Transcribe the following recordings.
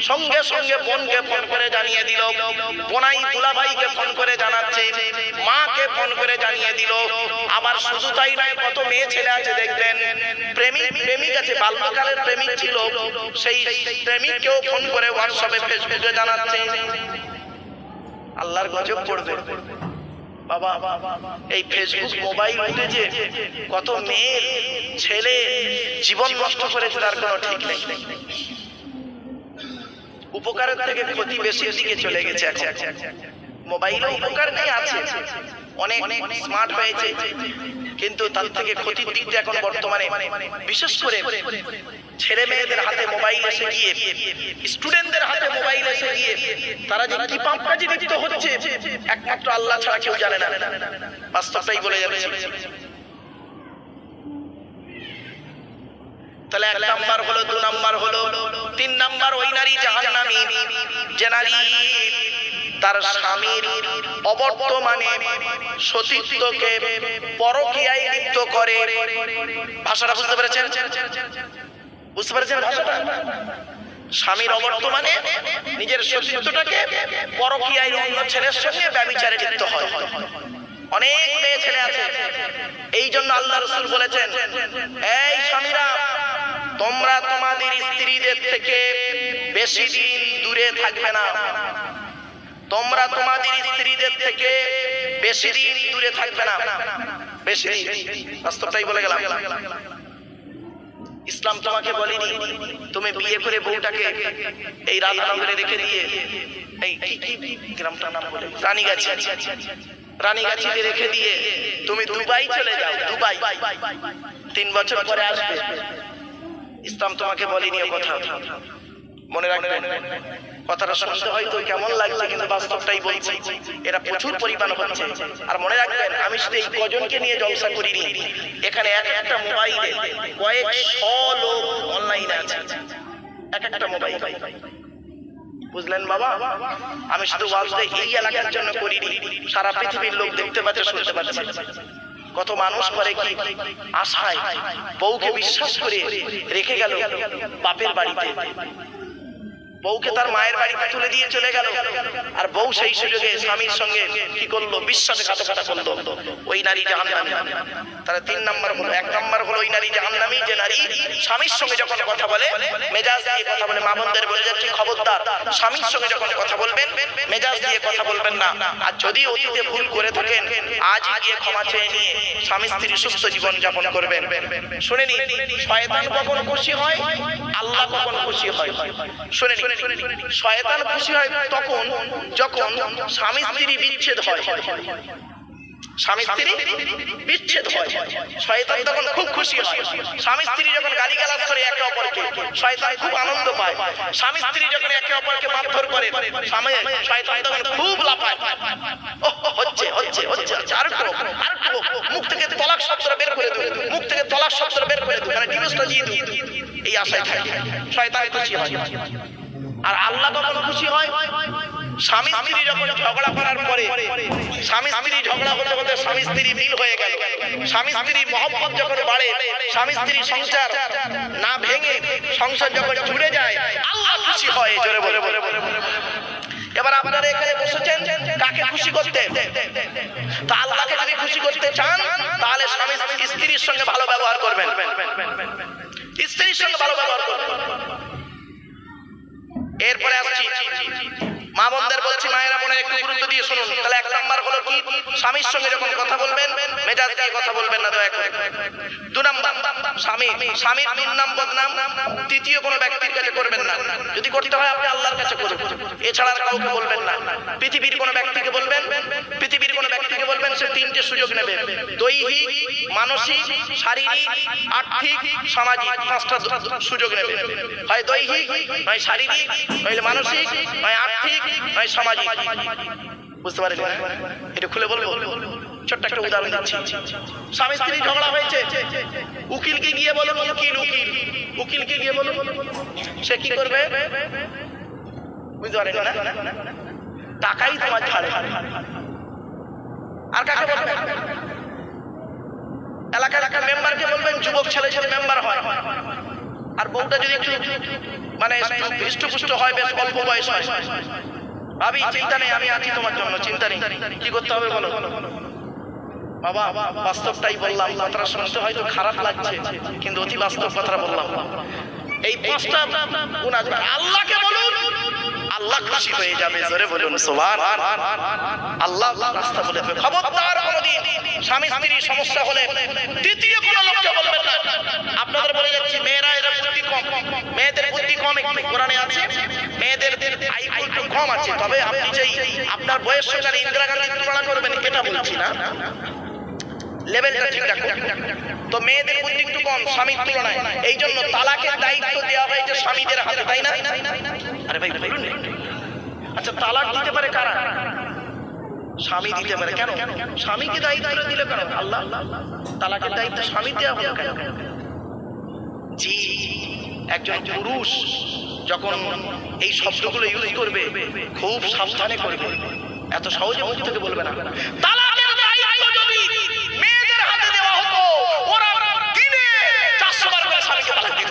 সঙ্গে সঙ্গে বোনকে ফোন করে জানিয়ে দিল। বোনাই দুলাভাইকে ফোন করে জানাচ্ছে। মাকে ফোন করে জানিয়ে দিল। আবার শুধু তাই নয় কত মেয়ে ছেলে আছে দেখবেন। প্রেমিক প্রেমিক আছে, বাল্যকালের প্রেমিক ছিল। সেই প্রেমিককেও ফোন করে হোয়াটসঅ্যাপে, ফেসবুকে জানাচ্ছে। আল্লাহর গজব পড়বে। বাবা, এই ফেসবুক মোবাইল উঠেছে কত মেয়ে, ছেলে জীবন নষ্ট করেছে, তার কোনো ঠিক নেই। উপকারের থেকে ক্ষতি বেশির দিকে চলে গেছে মোবাইলে উপকার নেই, আছে। অনেক স্মার্ট হয়েছে। কিন্তু তার থেকে ক্ষতির দিকটা এখন বর্তমানে। বিশেষ করে ছেলে মেয়েদের হাতে মোবাইল এসে গিয়ে স্টুডেন্টদের হাতে মোবাইল এসে গিয়ে, তারা যে কি পাপ কাজে লিপ্ত হচ্ছে, একমাত্র আল্লাহ ছাড়া কেউ জানে না। বাস্তবটাই বলে যাচ্ছে। তাহলে এক নাম্বার হলো, দু নাম্বার হলো, তিন নাম্বার ওই নারী জাহান্নামী, যে নারী তার স্বামীর অবর্তমানে সতীত্বকে পরকীয়ায় লিপ্ত করে। ভাষাটা বুঝতে পেরেছেন? বুঝতে পেরেছেন ভাষাটা? স্বামীর অবর্তমানে নিজের সতীত্বটাকে পরকীয়ায় অন্য ছেলের সঙ্গে ব্যবিচারে লিপ্ত হয়। অনেক মেয়ে ছেলে আছে। এই জন্য আল্লাহ রসুল বলেছেন, এই তোমরা তোমাদের স্ত্রীদের থেকে বেশি দিন দূরে থাকবে না। তোমরা তোমাদের স্ত্রীদের থেকে বেশি দিন দূরে থাকবে না। বেশি বাস্তবটাই বলে গেলাম। ইসলাম তোমাকে বলেনি, তুমি বিয়ে করে বউটাকে এই রাধানগরে রেখে দিয়ে এই কি কি গ্রামটার নাম বলে? রানীগাছি। রানীগাছিতে রেখে দিয়ে তুমি দুবাই চলে যাও, দুবাই। তিন বছর পরে আসবে। ইসলাম তোমাকে বলেনি কথা। মনে রাখবেন কথাটা শুনতে হয়তো কেমন লাগছে, কিন্তু বাস্তবটাই এরা প্রচুর পরিমাণ হচ্ছে। আর মনে রাখবেন, আমি শুধু এই কজনকে নিয়ে জলসা করিনি, এখানে এক একটা মোবাইলে কয়েক শ লোক আছে। এক একটা মোবাইল। বুঝলেন বাবা? আমি শুধু ওয়াজটা এই এলাকার জন্য করিনি, সারা পৃথিবীর লোক দেখতে পাচ্ছে, শুনতে পাচ্ছে। কত মানুষ করে কি আশায় বউকে বিশ্বাস করে রেখে গেল বাপের বাড়িতে। বউকে তার মায়ের বাড়িতে তুলে দিয়ে চলে গেল। আর বউ সেই সুযোগে স্বামীর সঙ্গে কি করল? বিশ্বাসঘাতকতা করল। ওই নারী জাহান্নামী। তাহলে তিন নাম্বার হলো, এক নাম্বার হলো ওই নারী জাহান্নামী, যে নারী স্বামীর সঙ্গে যখন কথা বলে, মেজাজ দিয়ে কথা বলে। মা বোনদের বলে যাচ্ছি খবরদার, স্বামীর সঙ্গে যখন কথা বলবেন, মেজাজ দিয়ে কথা বলবেন না। আর যদি অতীতে ভুল করে থাকেন আজ গিয়ে ক্ষমা চেয়ে নিয়ে স্বামী স্ত্রী সুস্থ জীবন যাপন করবেন। শুনে নি শয়তান কখন খুশি হয়? আল্লাহ কখন খুশি হয়? শুনে নি শয়তান খুশি হয় তখন যখন স্বামী স্ত্রী বিচ্ছেদ হয়। স্বামী স্ত্রী বিচ্ছেদ হয়। শয়তান তখন খুব খুশি হয়। স্বামী স্ত্রী যখন গালিগালাজ করে একে অপরকে, শয়তান খুব আনন্দ পায়। স্বামী স্ত্রী যখন একে অপরকে মারধর করে, স্বামী, শয়তান তখন খুব লাফায়। হচ্ছে হচ্ছে হচ্ছে আর মুখ থেকে তলাক শব্দটা বের করে দেবে মুখ থেকে তলাক শব্দটা বের করে দেবে মানে ডিভোর্সটা দিয়ে এই আশায় থাকে। শয়তান খুশি হয়। আর আল্লাহ কখন খুশি হয়। স্বামী স্ত্রী যখন ঝগড়া করার পরে, স্বামী স্ত্রী ঝগড়া করতে করতে স্বামী স্ত্রী মিল হয়ে গেল। স্বামী স্ত্রী মহব্বত যখন বাড়ে, স্বামী স্ত্রী সংসার না ভেঙে সংসার যখন জুড়ে যায়, আল্লাহ খুশি হয় জোরে বলে। বলে বলে এবার আপনারা এখানে বসেছেন, কাকে খুশি করতে? তা আল্লাহকে যদি খুশি করতে চান, তাহলে স্বামী স্ত্রীর সঙ্গে ভালো ব্যবহার করবেন। স্ত্রীর সঙ্গে ভালো ব্যবহার করবেন। এরপরে আসছি। মা বোনদের বলছি, মায়েরা মনে একটু গুরুত্ব দিয়ে শুনুন। তাহলে এক নাম্বার হলো কি? স্বামীর সঙ্গে যখন কথা বলবেন, মেজাজ দিয়ে কথা বলবেন না, দয়া করে। দু নাম্বার, স্বামী, স্বামীর নাম বদনাম। তৃতীয় কোনো ব্যক্তির কাছে করবেন না। যদি করতে হয়, আপনি আল্লাহর কাছে করুন। এছাড়া আর কাউকে বলবেন না। পৃথিবীর কোনো ব্যক্তিকে বলবেন পৃথিবীর কোনো ব্যক্তিকে বলবেন সে তিনটে সুযোগ নেবে। দৈহিক, মানসিক, শারীরিক, আর্থিক, সামাজিক পাঁচটা সুযোগ নেবে। হয় দৈহিক নয় শারীরিক নইলে মানসিক নয় আর্থিক নয় সামাজিক। বুঝতে পারেন এটা খুলে বলব? ছোট্ট একটা উদাহরণ দিচ্ছি। স্বামী স্ত্রী ঝগড়া হয়েছে। উকিলকে গিয়ে বলুন, উকিল উকিল। উকিলকে গিয়ে বলুন, সে কি করবে? বুঝতে পারেন না? টাকাই তোমার ছাড়ে আর কাকে বলবেন এলাকার মেম্বারকে বলবেন, যুবক ছেলে ছেলে মেম্বার হয়। আর বউটা যদি একটু মানে হৃষ্টপুষ্ট হয়, বেশ অল্প বয়স হয়। ভাবি, চিন্তা নেই, আমি আছি তোমার জন্য, চিন্তা নেই। কি করতে হবে বলো? বাবা, বাস্তবটাই বললাম, কথাটা শুনতে হয়তো খারাপ লাগছে, কিন্তু অতি বাস্তব কথা বললাম। এই পাঁচটা আল্লাহকে আল্লাহ খুশি হয়ে যাবে, জোরে বলুন সোবান আল্লাহ। রাস্তা বলে। খবরদার স্বামী সমস্যা হলে লোককে বলবেন না। আপনাদের বলে যাচ্ছি, মেয়েরা এরা বুদ্ধি কম। মেয়েদের বুদ্ধি কম একটু, কোরআনে আছে? মেয়েদের আইকিউ একটু কম আছে। তবে আপনি যেই আপনার বয়স সঙ্গে ইন্দিরা গান্ধী তুলনা করবেন, এটা বলছি না। লেভেলটা ঠিক রাখো। তো মেয়েদের বুদ্ধি একটু কম, স্বামীর তুলনায়। এই জন্য তালাকের দায়িত্ব দেওয়া হয়েছে স্বামীদের হাতে, তাই না? আরে ভাই, বলুন আচ্ছা তালাক দিতে পারে কারা? স্বামী দিতে পারে কেন? স্বামীকে দায়িত্ব দিল কেন? আল্লাহ। তালাকের দায়িত্ব দেওয়া কেন? জি, একজন পুরুষ যখন এই শব্দগুলো ইউজ করবে, খুব সাবধানে করবে। এত সহজে মুখ থেকে বলবে না। তালাকের দায়িত্ব যদি মেয়েদের হাতে দেওয়া হতো ওরা দিনে চারশো বার করে স্বামীকে তালাক দিত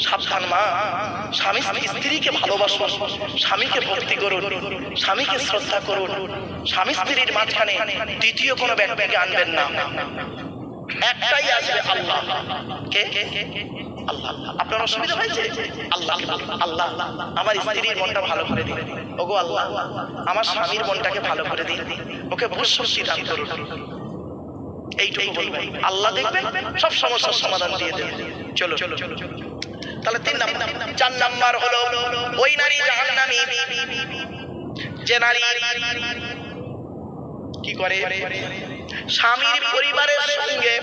সাবধান, মা। স্বামী স্ত্রীকে ভালোবাসো স্বামীকে ভক্তি করুন, স্বামীকে শ্রদ্ধা করুন। স্বামী স্ত্রীর মাঝখানে দ্বিতীয় কোনো ব্যক্তিকে আনবেন না। একটাই আসবে আল্লাহ। কে? আল্লাহ। আপনার অসুবিধা হয়েছে? আল্লাহ। আল্লাহ। আমার স্ত্রীর মনটা ভালো করে দিন। ওগো আল্লাহ, আমার স্বামীর মনটাকে ভালো করে দিন। ওকে ভূষষ্টি দান করুন। এইটুকু বলবেন। আল্লাহ দেখবেন, সব সমস্যার সমাধান দিয়ে দেবেন। চলো চলো চলো তাহলে তিন নাম্বার। চার নাম্বার হলো ওই নারী জাহান্নামী। যে নারী কি করে? স্বামীর পরিবারের সঙ্গে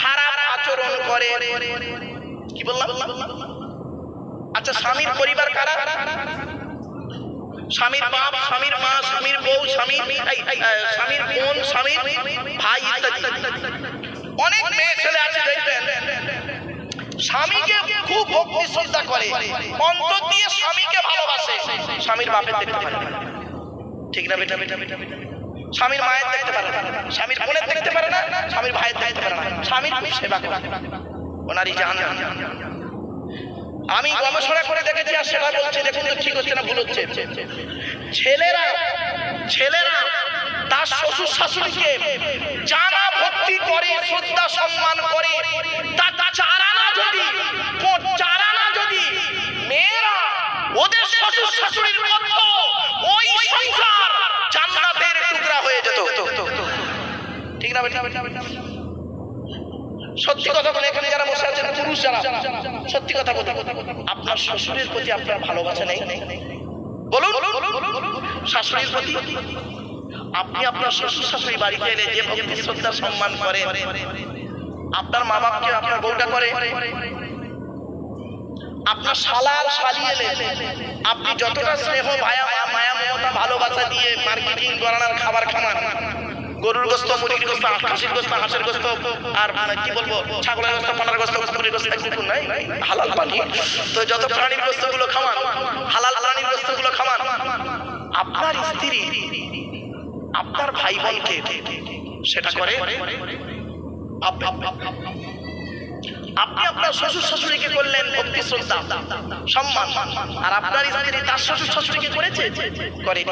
খারাপ আচরণ করে। কি বললাম? আচ্ছা স্বামীর পরিবার কারা? স্বামীর বাপ, স্বামীর মা, স্বামীর বউ, স্বামীর স্বামীর বোন, স্বামীর ভাই অনেক মেয়ে ছেলে আছে স্বামীকে খুব ভক্তি শ্রদ্ধা করে, অন্তর দিয়ে স্বামীকে ভালোবাসে। স্বামীর বাপের দেখতে পারে ঠিক না বেটা? বেটা বেটা বেটা স্বামীর মায়ের দেখতে পারে না। স্বামীর দেখতে পারে না, স্বামীর ভাইয়ের দেখতে পারে না। স্বামীর সেবা করে। ওনারই আমি গবেষণা করে দেখেছি আর সেটা বলছি, দেখুন ঠিক হচ্ছে না ভুল হচ্ছে। ছেলেরা ছেলেরা তার শ্বশুর শাশুড়িকে জানা ভক্তি করে, শ্রদ্ধা সম্মান করে তার চারানা যদি প- চারানা যদি মেয়েরা ওদের শ্বশুর শাশুড়ির মতো ওই সংসার জান্নাতের টুকরা হয়ে যেত ঠিক না বেটা বেটা বেটা সত্যি কথা বলে এখানে যারা বসে আছেন, পুরুষ যারা, সত্যি কথা বলে। আপনার শ্বশুরের প্রতি আপনার ভালোবাসা নেই। বলুন, শাশুড়ির প্রতি। আপনি আপনার শ্বশুর শাশুড়ি বাড়িতে এলে যে ভক্তি, শ্রদ্ধা, সম্মান করে আপনার মা বাপকে আপনার বউটা করে। আপনার শালার শালি এলে আপনি যতটা স্নেহ, মায়া মায়া, মমতা, ভালোবাসা দিয়ে মার্কেটিং করানোর খাবার খামান গরুর গোস্ত, মুরগির গোস্ত, খাসির গোস্ত, হাঁসের গোস্ত, আর কি বলব, ছাগলের গোস্ত, পানার গোস্ত গোস্ত নাই। হালাল পানি। তো যত প্রাণীর গোস্তগুলো খাওয়ান, হালাল প্রাণীর গোস্তগুলো খাওয়ান, আপনার স্ত্রী, আপনার ভাই বোনকে সেটা করে। আপ- আপনি আপনার শ্বশুর শাশুড়িকে করলেন ভক্তি, শ্রদ্ধা, সম্মান, আর আপনার স্ত্রী তার শ্বশুর শাশুড়িকে করেছে? করে